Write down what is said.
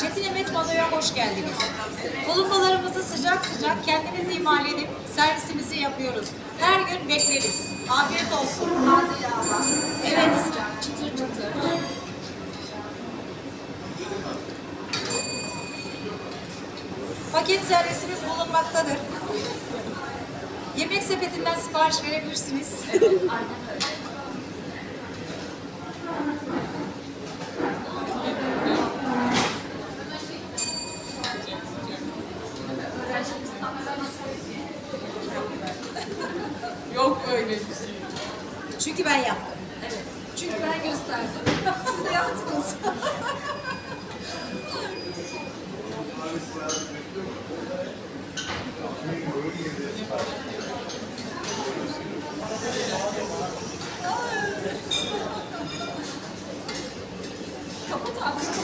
Çetin Emet Mano'ya hoş geldiniz. Tulumbalarımızı sıcak sıcak kendiniz imal edip servisimizi yapıyoruz. Her gün bekleriz. Afiyet olsun. Evet. Çıtır çıtır. Paket servisimiz bulunmaktadır. Yemek sepetinden sipariş verebilirsiniz. Yok öyle bir şey. Çünkü ben yaptım. Çünkü ben gösterdim. Siz de yaptınız. Kapat artık.